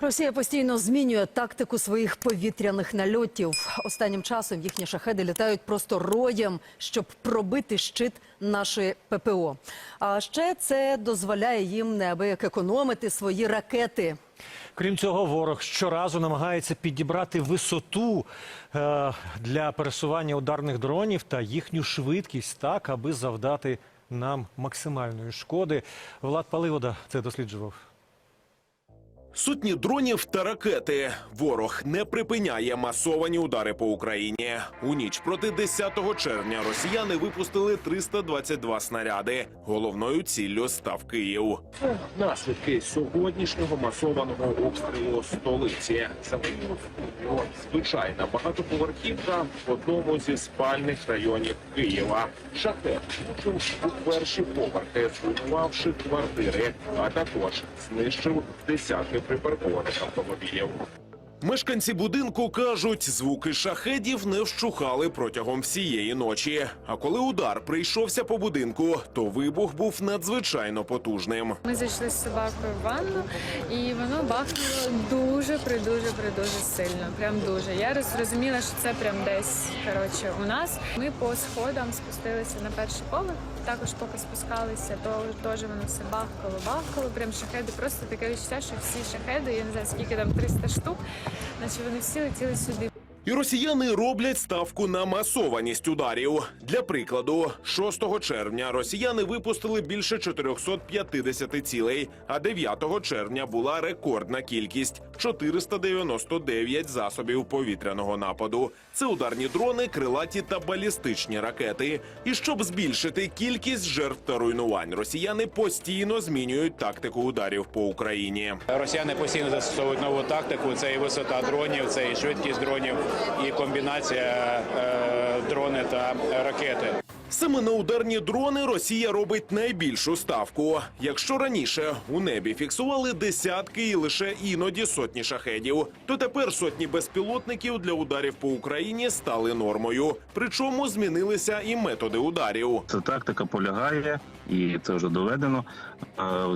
Росія постійно змінює тактику своїх повітряних нальотів. Останнім часом їхні шахеди літають просто роєм, щоб пробити щит нашої ППО. А ще це дозволяє їм неабияк економити свої ракети. Крім цього, ворог щоразу намагається підібрати висоту е, для пересування ударних дронів та їхню швидкість так, аби завдати нам максимальної шкоди. Влад Паливода це досліджував. Сотні дронів та ракети. Ворог не припиняє масовані удари по Україні. У ніч проти 10 червня росіяни випустили 322 снаряди. Головною ціллю став Київ. Наслідки сьогоднішнього масованого обстрілу столиці. Загинуло звичайна багатоповерхівка в одному зі спальних районів Києва. Шахет влучив у перші поверхи, зруйнувавши квартири, а також знищив десятки припаркованих автомобілів. Мешканці будинку кажуть, звуки шахедів не вщухали протягом всієї ночі. А коли удар прийшовся по будинку, то вибух був надзвичайно потужним. Ми зайшли з собакою в ванну, і воно бахнуло дуже придуже придуже сильно. Прям дуже. Я зрозуміла, що це прям десь коротше у нас. Ми по сходам спустилися на перший поверх. Також поки спускалися, то теж воно все бахкало, бахкало. Прям шахеди. Просто таке відчуття, що всі шахеди, я не знаю скільки там 300 штук, наче вони всі летіли сюди. І росіяни роблять ставку на масованість ударів. Для прикладу, 6 червня росіяни випустили більше 450 цілей, а 9 червня була рекордна кількість 499 засобів повітряного нападу. Це ударні дрони, крилаті та балістичні ракети. І щоб збільшити кількість жертв та руйнувань, росіяни постійно змінюють тактику ударів по Україні. Росіяни постійно застосовують нову тактику. Це і висота дронів, це і швидкість дронів, і комбінація е, дрони та ракети. Саме на ударні дрони Росія робить найбільшу ставку. Якщо раніше у небі фіксували десятки і лише іноді сотні шахедів, то тепер сотні безпілотників для ударів по Україні стали нормою. Причому змінилися і методи ударів. Ця тактика полягає, і це вже доведено.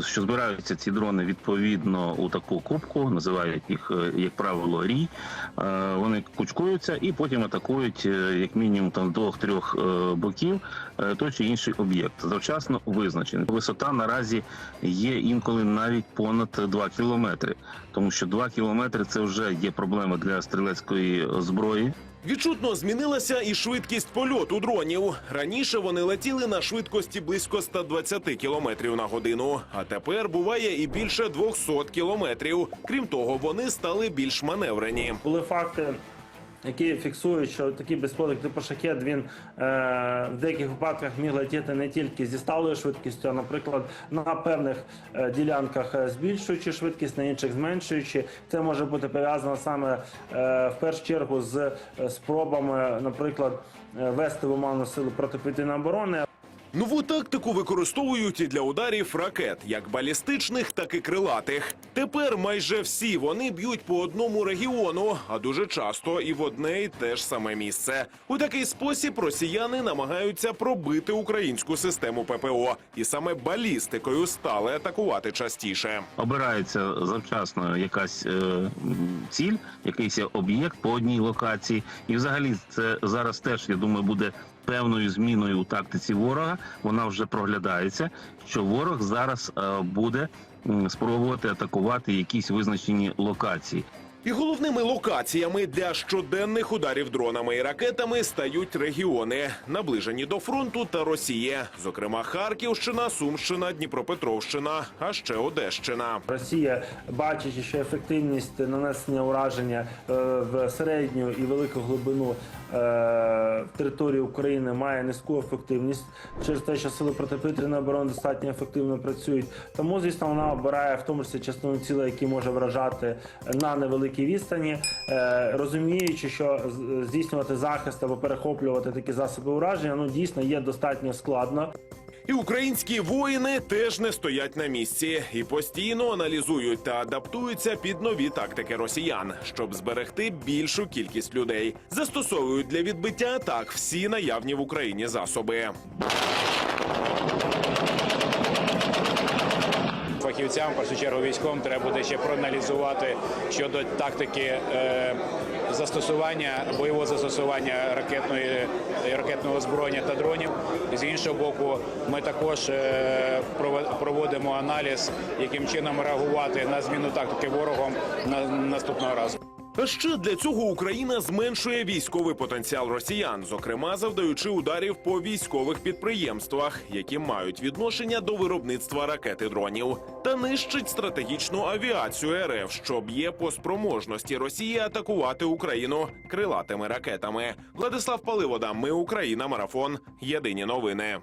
Що збираються ці дрони відповідно у таку кубку, називають їх, е, як правило, рій. Е, Вони кучкуються і потім атакують е, як мінімум там двох-трьох е, боків той чи інший об'єкт. Завчасно визначений. Висота наразі є інколи навіть понад 2 кілометри, тому що 2 кілометри це вже є проблема для стрілецької зброї. Відчутно змінилася і швидкість польоту дронів. Раніше вони летіли на швидкості близько 120 кілометрів на годину, а тепер буває і більше 200 кілометрів. Крім того, вони стали більш маневрені. Були факти, які фіксують, що такий безпілотник типу шахет він е, в деяких випадках міг летіти не тільки зі сталою швидкістю, а, наприклад, на певних е, ділянках е, збільшуючи швидкість, на інших зменшуючи. Це може бути пов'язано саме е, в першу чергу з е, спробами, наприклад, е, вести в оману сили протиповітряної оборони. Нову тактику використовують і для ударів ракет, як балістичних, так і крилатих. Тепер майже всі вони б'ють по одному регіону, а дуже часто і в одне й те ж саме місце. У такий спосіб росіяни намагаються пробити українську систему ППО, і саме балістикою стали атакувати частіше. обирається завчасно якась е, ціль, якийсь об'єкт по одній локації, і взагалі це зараз теж я думаю буде певною зміною у тактиці ворога. Вона вже проглядається. Що ворог зараз е, буде спробувати атакувати якісь визначені локації. І головними локаціями для щоденних ударів дронами і ракетами стають регіони, наближені до фронту та Росія, зокрема Харківщина, Сумщина, Дніпропетровщина, а ще Одещина. Росія, бачачи, що ефективність нанесення ураження е, в середню і велику глибину е, території України має низьку ефективність через те, що сили протиповітряної оборони достатньо ефективно працюють. Тому, звісно, вона обирає в тому числі частину цілей, які може вражати на невеликій відстані, е, розуміючи, що здійснювати захист або перехоплювати такі засоби ураження, ну дійсно є достатньо складно. І українські воїни теж не стоять на місці і постійно аналізують та адаптуються під нові тактики росіян, щоб зберегти більшу кількість людей. Застосовують для відбиття атак всі наявні в Україні засоби. Фахівцям, в першу чергу військовим, треба буде ще проаналізувати щодо тактики е, застосування бойового застосування ракетної ракетного озброєння та дронів. З іншого боку, ми також е, проводимо аналіз, яким чином реагувати на зміну тактики ворогом на наступного разу. Ще для цього Україна зменшує військовий потенціал росіян, зокрема завдаючи ударів по військових підприємствах, які мають відношення до виробництва ракет і дронів, та нищить стратегічну авіацію РФ, що б'є по спроможності Росії атакувати Україну крилатими ракетами. Владислав Паливода, ми Україна, марафон. Єдині новини.